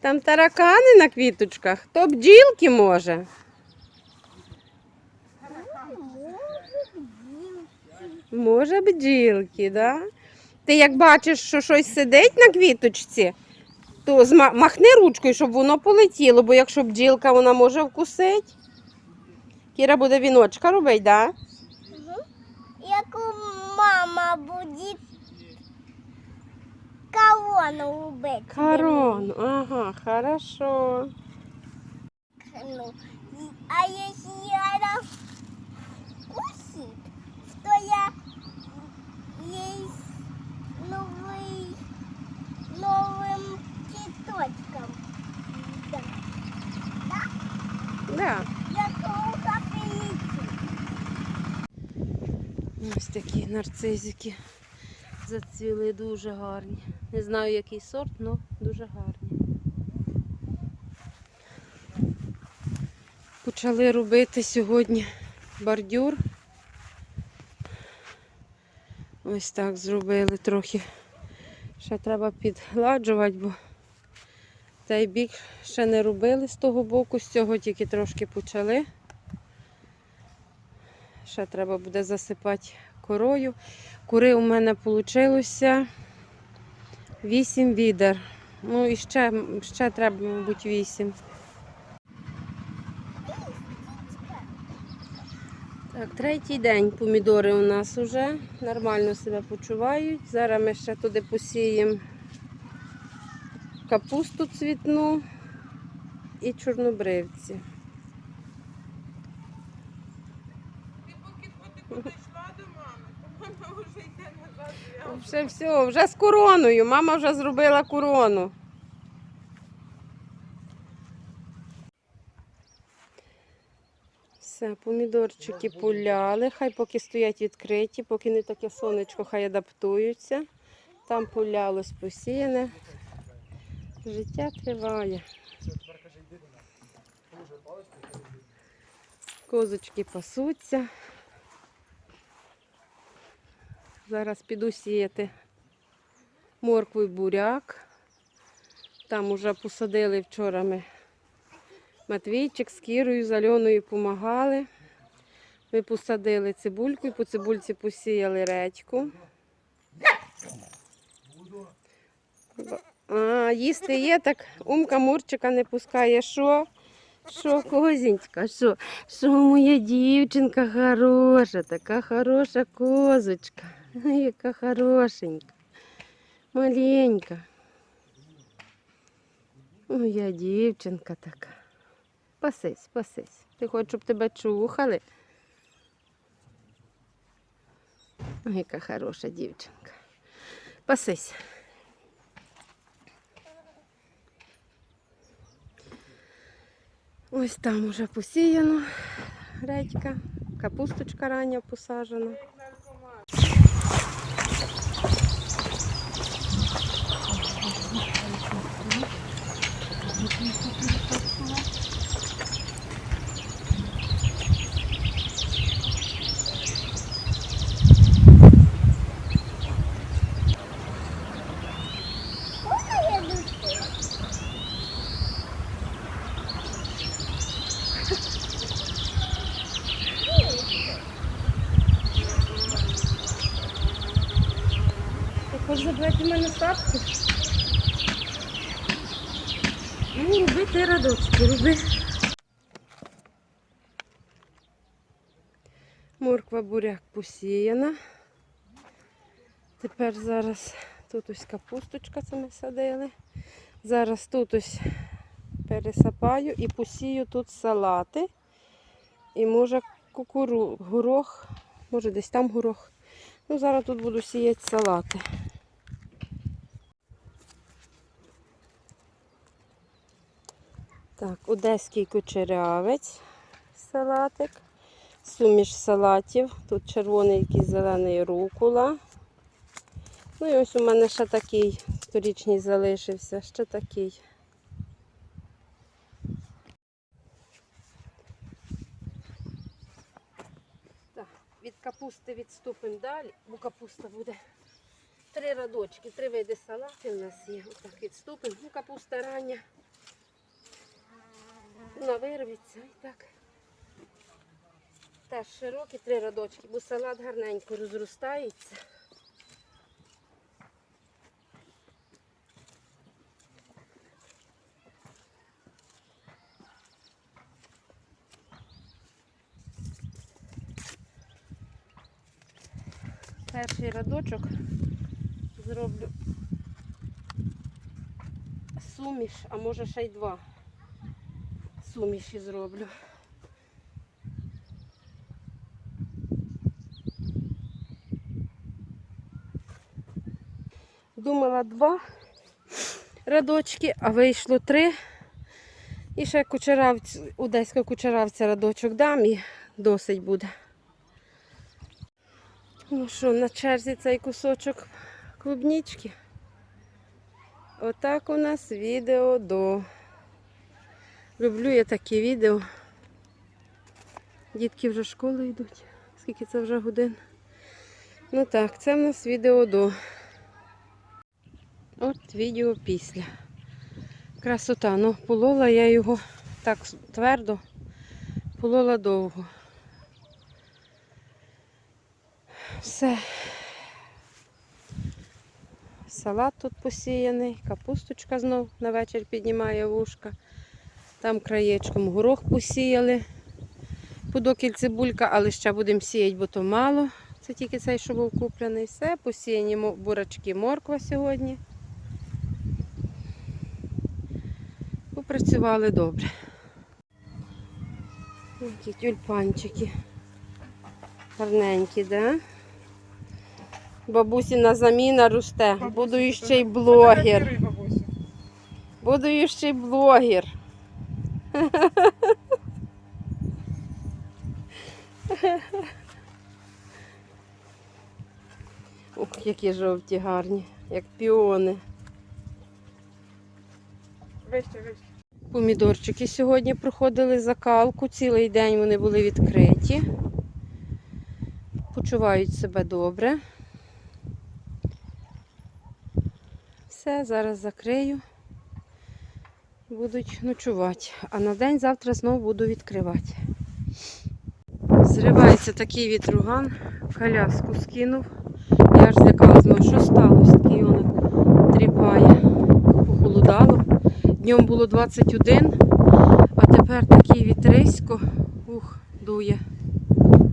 Там таракани на квіточках. То бджілки може. Може бджілки, да? Ти як бачиш, що щось сидить на квіточці, то махни ручкою, щоб воно полетіло, бо якщо бджілка, вона може вкусити. Кіра буде віночка робити? Да? Яку мама буде корону робити. Корон, ага, хорошо. Ну, а если она вкусит, то я ей с новый, новым цветочком. Да. Да. Я тоже прилечу. Ось такі нарцизики зацвіли дуже гарні. Не знаю, який сорт, але дуже гарні. Почали робити сьогодні бордюр. Ось так зробили трохи. Ще треба підгладжувати, бо цей бік ще не робили з того боку, з цього тільки трошки почали. Ще треба буде засипати корою. Кури у мене вийшло 8 відер. Ну і ще, ще треба, мабуть, 8. Так, третій день помідори у нас вже нормально себе почувають. Зараз ми ще туди посіємо капусту цвітну і чорнобривці. Прийшла до мами, то мама вже йде назад. Вже все, вже з короною. Мама вже зробила корону. Все, помідорчики пуляли, хай поки стоять відкриті, поки не таке сонечко, хай адаптуються. Там пулялось посіяне. Життя триває. Козочки пасуться. Зараз піду сіяти моркву і буряк. Там уже посадили вчора ми Матвійчик з Кірою, з Альоною допомагали. Ми посадили цибульку і по цибульці посіяли редьку. А, їсти є, так умка Мурчика не пускає. Що? Що, козінька, що? Що моя дівчинка хороша, така хороша козочка. Яка хорошенька. Маленька. Моя дівчинка така. Пасись, пасись. Ти хочеш, щоб тебе чухали? Ой, яка хороша дівчинка. Пасись. Ось там уже посіяно редька, капусточка рання посаджена. Хочеш забрати мене сапку? Ну, роби ти радочки, роби. Морква буряк посіяна. Тепер зараз тут ось капусточка це ми садили. Зараз тут ось пересапаю і посію тут салати. І може кукуру, горох, може десь там горох. Ну, зараз тут буду сіяти салати. Так, одеський кучерявець, салатик, суміш салатів. Тут червоний якийсь зелений рукула. Ну і ось у мене ще такий сторічний залишився, ще такий. Так, від капусти відступимо далі, бо капуста буде три радочки, три види салатів у нас є. Отак відступимо. Ну, капуста рання. Вона вирветься і так. Теж широкі три рядочки, бо салат гарненько розростається. Перший рядочок зроблю суміш, а може ще й два суміші зроблю. Думала два рядочки, а вийшло три. І ще кучеравць, одеська кучеравця рядочок дам і досить буде. Ну що, на черзі цей кусочок клубнічки. Отак у нас відео до. Люблю я такі відео. Дітки вже в школу йдуть. Скільки це вже годин? Ну так, це в нас відео до. От відео після. Красота. Ну, полола я його так твердо, полола довго. Все. Салат тут посіяний, капусточка знов на вечір піднімає вушка. Там краєчком горох посіяли. Подокіль цибулька, але ще будемо сіяти, бо то мало. Це тільки цей, що був куплений. Все, посіяні бурачки, морква сьогодні. Попрацювали добре. Такі тюльпанчики. Гарненькі, да? Бабусіна заміна росте. Буду ще й блогер. Буду ще й блогер. Ох, які жовті гарні, як піони. Вище, вище. Помідорчики сьогодні проходили закалку, цілий день вони були відкриті. Почувають себе добре. Все, зараз закрию. Будуть ночувати. А на день завтра знову буду відкривати. Зривається такий вітруган, коляску скинув. Я ж злякалась, що сталося? Такий воно тріпає. Похолодало. Днем було 21, а тепер такий вітрисько. Ух, дує.